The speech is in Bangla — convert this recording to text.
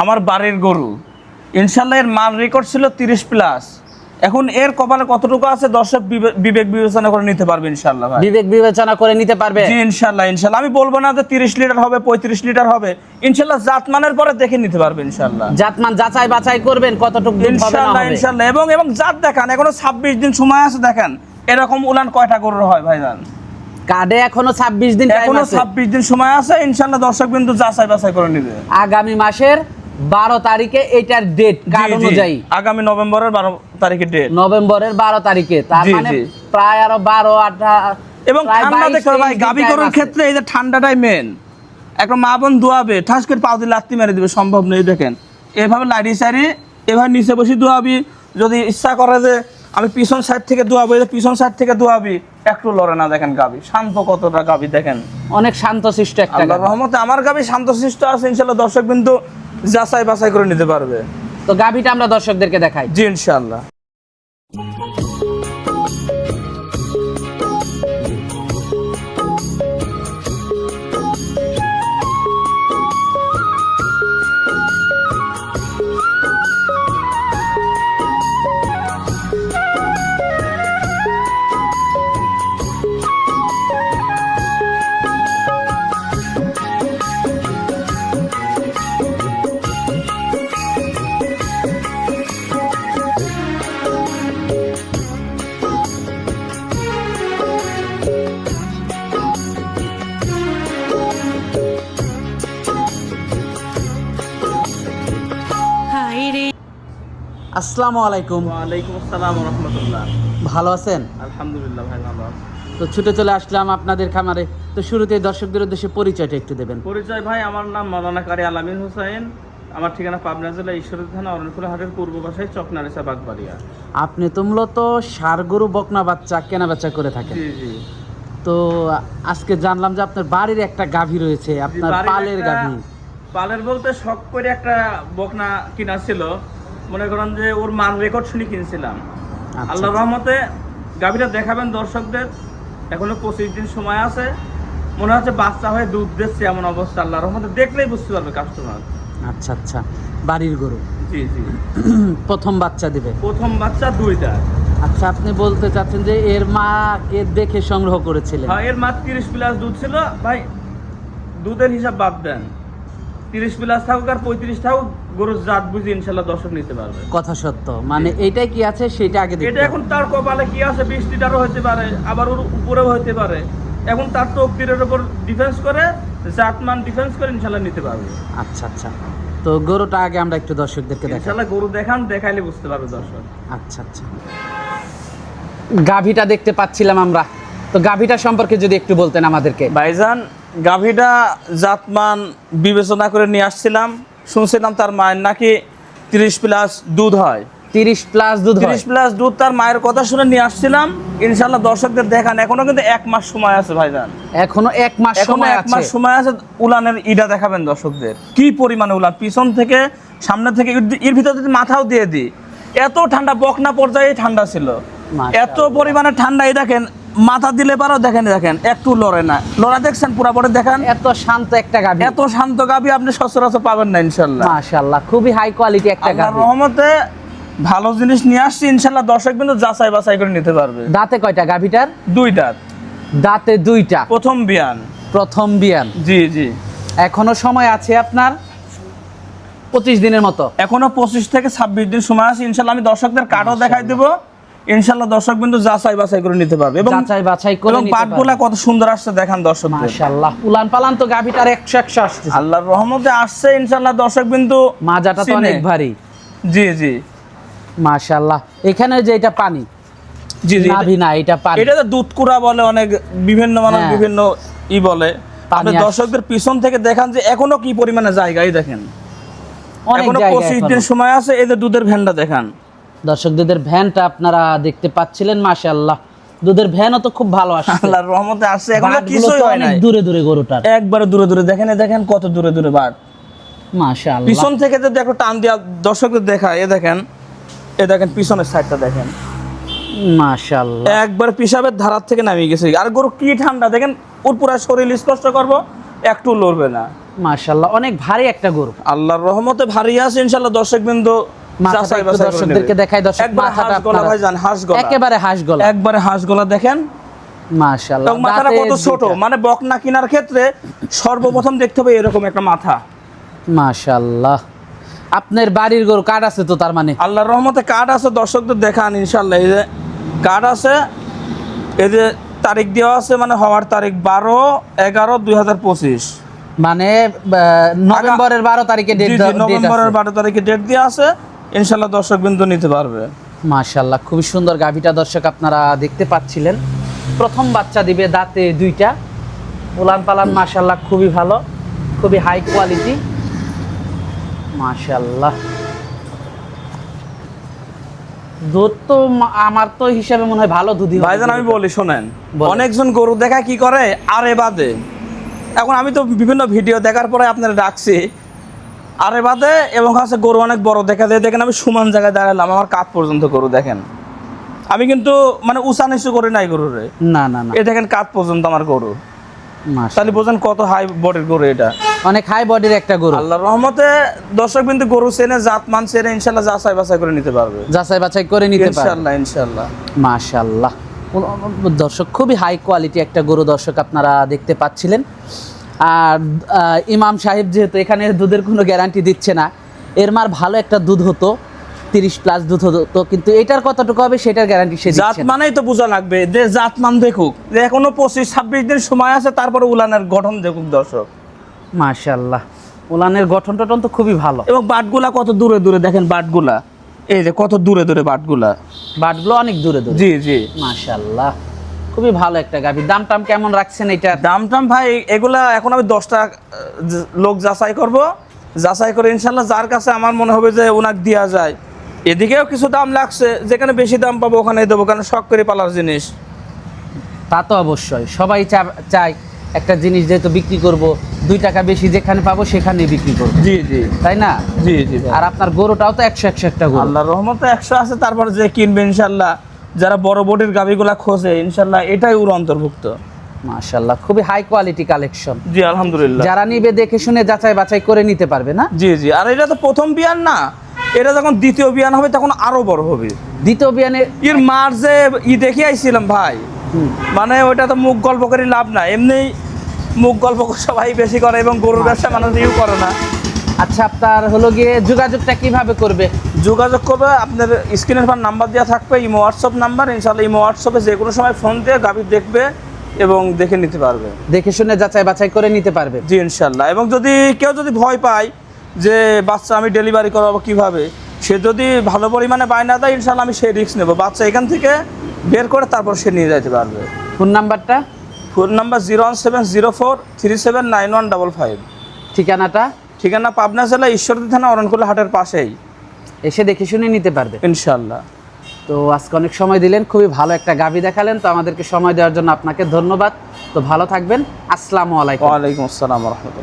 আমার বাড়ির গরু। ইনশাল্লাহ এর মাল রেকর্ড ছিল তিরিশ প্লাস এখন এর কপালে কতটুকু আছে দর্শক বিবেক বিবেচনা করে নিতে পারবে ইনশাল্লাহ ভাই। বিবেক বিবেচনা করে নিতে পারবে। জি ইনশাল্লাহ ইনশাল্লাহ। আমি বলব না যে তিরিশ লিটার হবে পঁয়ত্রিশ লিটার হবে। ইনশাল্লাহ জাতমানের পরে দেখে নিতে পারবে ইনশাল্লাহ। জাতমান যাচাই বাছাই করবেন কতটুকু ইনশাল্লাহ ইনশাল্লাহ। এবং এবং জাত দেখান এখনও ছাব্বিশ দিন সময় আছে দেখেন। এরকম উলান কয়টা গরুর হয় ভাইজান? কার্ডে এখনও 26 দিন এখনও আছে। ছাব্বিশ দিন সময় আছে ইনশাল্লাহ দর্শক বিন্দু যাচাই বাছাই করে নিবে। আগামী মাসের 12 তারিখে এটার ডেট কার্ড জি। অনুযায়ী। আগামী নভেম্বরের বারো তারিখে ডেট নভেম্বরের 12 তারিখে। তার মানে প্রায় আরও 12 18 এবং ঠান্ডা 22, দেখতে হবে ভাই গাবি আছে। ক্ষেত্রে এই যে ঠান্ডাটাই মেন একটা মা বোন দোয়াবে ঠাস করে পাও দিয়ে লাত্তি মেরে দিবে সম্ভব নেই দেখেন। এভাবে লাড়ি সারি এভাবে নিচে বসে দোয়াবি যদি ইচ্ছা করে যে আমি পিছন সাইড থেকে দোয়াবো পিছন সাইড থেকে দোয়াবি একটু লড়ে না দেখেন গাবি শান্ত কতটা গাবি দেখেন। অনেক শান্তশিষ্ট একটা আল্লাহর রহমতে আমার গাবি শান্তশিষ্ট আছে ইনশাল্লাহ দর্শক বিন্দু যাচাই বাছাই করে নিতে পারবে। তো গাভিটা আমরা দর্শকদেরকে দেখাই। জি ইনশাল্লাহ আসসালামু আলাইকুম। ওয়ালাইকুম আসসালাম রহমতুল্লাহ। ভালো আছেন? আলহামদুলিল্লাহ ভাই ভালো আছি। তো ছুটে চলে আসলাম আপনাদের খামারে। তো শুরুতেই দর্শকদের উদ্দেশ্যে পরিচয়টা একটু দেবেন। পরিচয় ভাই আমার নাম মাওলানা কারি আলামিন হোসাইন আমার ঠিকানা পাবনা জেলা ঈশ্বরী থানা অরণকুলা হাটের পূর্ব পাশে চকনারিসা বাগবাড়িয়া। আপনি তো মূলত সার গরু বকনা বাচ্চা কেনা বেচা করে থাকেন। জি জি। তো আজকে জানলাম যে আপনার বাড়ির একটা গাভী রয়েছে আপনার পালের গাভী। পালের বলতে শখ করে একটা বকনা কিনা ছিল। মনে করেন যে ওর মান রেকর্ড শুনে কিনছিলাম। আচ্ছা, আল্লাহ রহমতে গাভীটা দেখাবেন দর্শকদের এখনও পঁচিশ দিন সময় আছে। মনে হচ্ছে বাচ্চা হয়ে দুধ দিচ্ছে এমন অবস্থা আল্লাহ রহমতে দেখলেই বুঝতে পারবে কাস্টমার আচ্ছা আচ্ছা। বাড়ির গরু? জি জি। প্রথম বাচ্চা দিবে? প্রথম বাচ্চা দুইটা। আচ্ছা আপনি বলতে চাচ্ছেন যে এর মাকে দেখে সংগ্রহ করেছিলেন? হ্যাঁ এর মা তিরিশ প্লাস দুধ ছিল। ভাই দুধের হিসাব বাদ দেন। তিরিশ প্লাস থাকুক আর পঁয়ত্রিশ থাকুক গরুর জাত বুঝে ইনশাল্লাহ দর্শক নিতে পারবে। কথা সত্য। মানে এইটাই কি আছে সেটা আগে এটা এখন তার কপালে কি আছে বিশ লিটারও হতে পারে আবার ওর উপরেও হতে পারে। এখন তার তকদিরের উপর ডিফেন্স করে জাতমান ডিফেন্স করে ইনশাল্লাহ নিতে পারবে। আচ্ছা আচ্ছা। তো গরুটা আগে আমরা একটু দর্শকদেরকে দেখাই। ইনশাল্লাহ গরু দেখান দেখাইলে বুঝতে পারবে দর্শক। আচ্ছা আচ্ছা। গাভীটা দেখতে পাচ্ছিলাম আমরা। তো গাভীটা সম্পর্কে যদি একটু বলতেন আমাদেরকে। ভাইজান গাভীটা জাতমান বিবেচনা করে নিয়ে আসছিলাম। শুনছিলাম তার মায়ের নাকি তিরিশ প্লাস দুধ হয়। তিরিশ প্লাস দুধ তিরিশ প্লাস দুধ তার মায়ের কথা শুনে নিয়ে আসছিলাম। ইনশাল্লাহ দর্শকদের দেখান এখনও কিন্তু এক মাস সময় আছে ভাইজান। এখনও এক মাস সময় এক মাস সময় আছে উলানের ইটা দেখাবেন দর্শকদের। কি পরিমাণে উলান? পিছন থেকে সামনে থেকে এর- এর ভিতর যদি মাথাও দিয়ে দিই এত ঠান্ডা বকনা পর্যায়ে ঠান্ডা ছিল। এত পরিমাণে ঠান্ডা এই দেখেন মাথা দিলে পারো দেখেন দেখেন একটু লড়ে না। লড়া দেখছেন পুরা পরে দেখেন। এত শান্ত একটা গাভী। এত শান্ত গাবি আপনি সচরাচর পাবেন না ইনশাল্লাহ। মাশাআল্লাহ খুবই হাই কোয়ালিটি একটা গাভী। রহমতে ভালো জিনিস নিয়ে আসছি ইনশাল্লাহ দর্শক কিন্তু যাচাই বাছাই করে নিতে পারবে। দাঁতে কয়টা গাভীটার? দুইটা দাঁতে। দুইটা। প্রথম বিয়ান। প্রথম বিয়ান। জি জি। এখনও সময় আছে আপনার পঁচিশ দিনের মতো? এখনও পঁচিশ থেকে ছাব্বিশ দিন সময় আছে ইনশাল্লাহ আমি দর্শকদের কার্ডও দেখাই দেবো। ইনশাল্লাহ দর্শক বিন্দু যাচাই বাছাই করে নিতে পারবে এবং যাচাই বাছাই করে এবং নিতে পাটগুলা কত সুন্দর আসছে দেখান দর্শকদের। মাশাআল্লাহ উলান পালান তো গাভীটার একশো একশো আসছে আল্লাহর রহমতে আসছে ইনশাল্লাহ দর্শক বিন্দু মাজাটা তো অনেক ভারী। জি জি। মাশাআল্লাহ এখানে যে এটা পানি? জি জি নাভি না এটা পানি। এটা তো দুধ কুড়া বলে অনেক বিভিন্ন মানুষ হ্যাঁ। বিভিন্ন ই বলে। আপনি দর্শকদের পিছন থেকে দেখান যে এখনও কি পরিমাণে জায়গায় দেখেন। অনেক এখনও পঁচিশ। দিন সময় আছে এই যে দুধের ভ্যানটা দেখান। দর্শক দুধের ভ্যানটা আপনারা দেখতে পাচ্ছিলেন মাশাআল্লাহ। দুধের ভ্যানও তো খুব ভালো আল্লাহর রহমতে আসছে এখনও কিছুই হয় নাই। দূরে দূরে গরুটার। একবারে দূরে দূরে দেখেন দেখেন কত দূরে দূরে বাট মাশাআল্লাহ। পিছন থেকে যদি একটু টান দিয়া দর্শকদের দেখায় এ দেখেন এ দেখেন পিছনের সাইডটা দেখেন। মাশাআল্লাহ। একবার পিসাবের ধারার থেকে নামিয়ে গেছে। আর গরু কি ঠান্ডা দেখেন ওর পুরা শরীর স্পষ্ট করব একটু লড়বে না। মাশাল্লাহ অনেক ভারী একটা গরু। আল্লাহর রহমতে ভারী আছে ইনশাল্লাহ দর্শক বিন্দু মাথাটা একটু দর্শকদেরকে দেখাই দর্শক মাথাটা হাঁস গলা আপনারা- ভাই জান হাঁস গলা। একেবারে হাঁস গলা। একবারে হাঁস গলা দেখেন। মাশাল্লাহ মাথাটা কত ছোট? মানে বকনা কেনার ক্ষেত্রে সর্বপ্রথম দেখতে হবে এরকম একটা মাথা। মাশাল্লাহ আপনার বাড়ির গরু কাঠ আছে তো তার মানে? আল্লাহর রহমতে কার্ড আছে দর্শকদের দেখান ইনশাল্লাহ এই যে কার্ড আছে এই যে তারিখ দেওয়া আছে মানে হওয়ার তারিখ বারো এগারো দুই হাজার পঁচিশ। মানে নভেম্বরের বারো তারিখে ডেট নভেম্বরের বারো তারিখে ডেট দেওয়া আছে। ইনশাল্লাহ দর্শক বিন্দু নিতে পারবে। মাশাল্লাহ খুবই সুন্দর গাভিটা দর্শক আপনারা দেখতে পাচ্ছিলেন। প্রথম বাচ্চা দিবে দাঁতে দুইটা। উলান পালান মাশাল্লাহ খুবই ভালো খুবই হাই কোয়ালিটি মাশাল্লাহ দুধ তো আমার তো হিসাবে মনে হয় ভালো দুধই ভাইজান আমি বলি শোনেন অনেকজন গরু দেখা কি করে? আরে বাদে। এখন আমি তো বিভিন্ন ভিডিও দেখার পরে আপনারা ডাকছি। আরে বাদে এবং হচ্ছে গরু অনেক বড় দেখা যায় দেখেন আমি সমান জায়গায় দাঁড়ালাম আমার কাপ পর্যন্ত গরু দেখেন। আমি কিন্তু মানে উঁচা নিচু করে নাই গরুরে। না না না। এ দেখেন কাপ পর্যন্ত আমার গরু। তাহলে বোঝেন কত হাই বডির গরু এটা। অনেক হাই বডির একটা গরু। আল্লাহর রহমতে দর্শক কিন্তু গরু চেনে জাত মান চেনে ইনশাল্লাহ যাচাই বাছাই করে নিতে পারবে। যাচাই বাছাই করে নিতে পারে ইনশাল্লাহ ইনশাল্লাহ মাশাল্লাহ দর্শক খুবই হাই কোয়ালিটি একটা গরু দর্শক আপনারা দেখতে পাচ্ছিলেন। আর ইমাম সাহেব যেহেতু এখানে দুধের কোনো গ্যারান্টি দিচ্ছে না এর মার ভালো একটা দুধ হতো তিরিশ প্লাস দুধ হতো কিন্তু এটার কতটুকু হবে সেটার গ্যারান্টি সে জাত মানেই তো বোঝা লাগবে যে জাত মান দেখুক যে এখনও পঁচিশ ছাব্বিশ দিন সময় আছে তারপরে উলানের গঠন দেখুক দর্শক। মাশাল্লাহ উলানের গঠন টঠন তো খুবই ভালো। এবং বাটগুলা কত দূরে দূরে দেখেন বাটগুলা এই যে কত দূরে দূরে বাটগুলা। বাটগুলো অনেক দূরে দূরে। জি জি। মাশাল্লাহ খুবই ভালো একটা গাভি। দাম টাম কেমন রাখছেন এটার দাম টাম ভাই এগুলা এখন আমি দশটা লোক যাচাই করব। যাচাই করে ইনশাল্লাহ যার কাছে আমার মনে হবে যে ওনাকে দেওয়া যায়। এদিকেও কিছু দাম লাগছে যেখানে বেশি দাম পাবো ওখানে দেবো কারণ শখ করে পালার জিনিস। তা তো অবশ্যই। সবাই চায় একটা জিনিস যেহেতু বিক্রি করব দুই টাকা বেশি যেখানে পাবো সেখানে বিক্রি করব। জি জি। তাই না? জি জি আর আপনার গরুটাও তো একশো একশো একটা গরু। আল্লাহর রহমতে একশো আছে তারপর যে কিনবে ইনশাল্লাহ। যারা বড় বডির গাভিগুলা খোঁজে ইনশাল্লাহ এটাই ওর অন্তর্ভুক্ত। মাশাল্লাহ খুবই হাই কোয়ালিটি কালেকশন জি আলহামদুলিল্লাহ। যারা নিবে দেখে শুনে যাচাই বাছাই করে নিতে পারবে না? জি জি আর এটা তো প্রথম বিয়ান না এটা যখন দ্বিতীয় বিয়ান হবে তখন আরও বড় হবে। দ্বিতীয় বিয়ানে এর মার যে ই দেখে আইছিলাম ভাই মানে ওইটা তো মুখ গল্প করে লাভ না এমনি মুখ গল্প সবাই বেশি করে এবং গরুর ব্যবসা মানুষ ইউ করে না। আচ্ছা আপনার হলো গিয়ে যোগাযোগটা কীভাবে করবে? যোগাযোগ করবে আপনার স্ক্রিনের পর নাম্বার দেওয়া থাকবে ইমো হোয়াটসঅ্যাপ নাম্বার ইনশাল্লাহ ইমো হোয়াটসঅ্যাপে যে কোনো সময় ফোন দিয়ে গাভি দেখবে এবং দেখে নিতে পারবে। দেখে শুনে যাচাই বাছাই করে নিতে পারবে। জি ইনশাল্লাহ এবং যদি কেউ যদি ভয় পায় যে বাচ্চা আমি ডেলিভারি করাবো কীভাবে সে যদি ভালো পরিমাণে বায়না দেয় ইনশাল্লাহ আমি সেই রিস্ক নেব। বাচ্চা এখান থেকে বের করে তারপর সে নিয়ে যেতে পারবে। ফোন নাম্বারটা? Phone number zero one seven zero four three seven nine one double five ঠিকানাটা? ঠিকানা পাবনা জেলা ঈশ্বরদী থানা অরণকুলা হাটের পাশেই। এসে দেখে শুনে নিতে পারবে। ইনশাল্লাহ তো আজকে অনেক সময় দিলেন খুবই ভালো একটা গাভি দেখালেন তো আমাদেরকে সময় দেওয়ার জন্য আপনাকে ধন্যবাদ। তো ভালো থাকবেন। আসসালামু আলাইকুম। ওয়ালাইকুম আসসালাম রহমতুল্লাহ।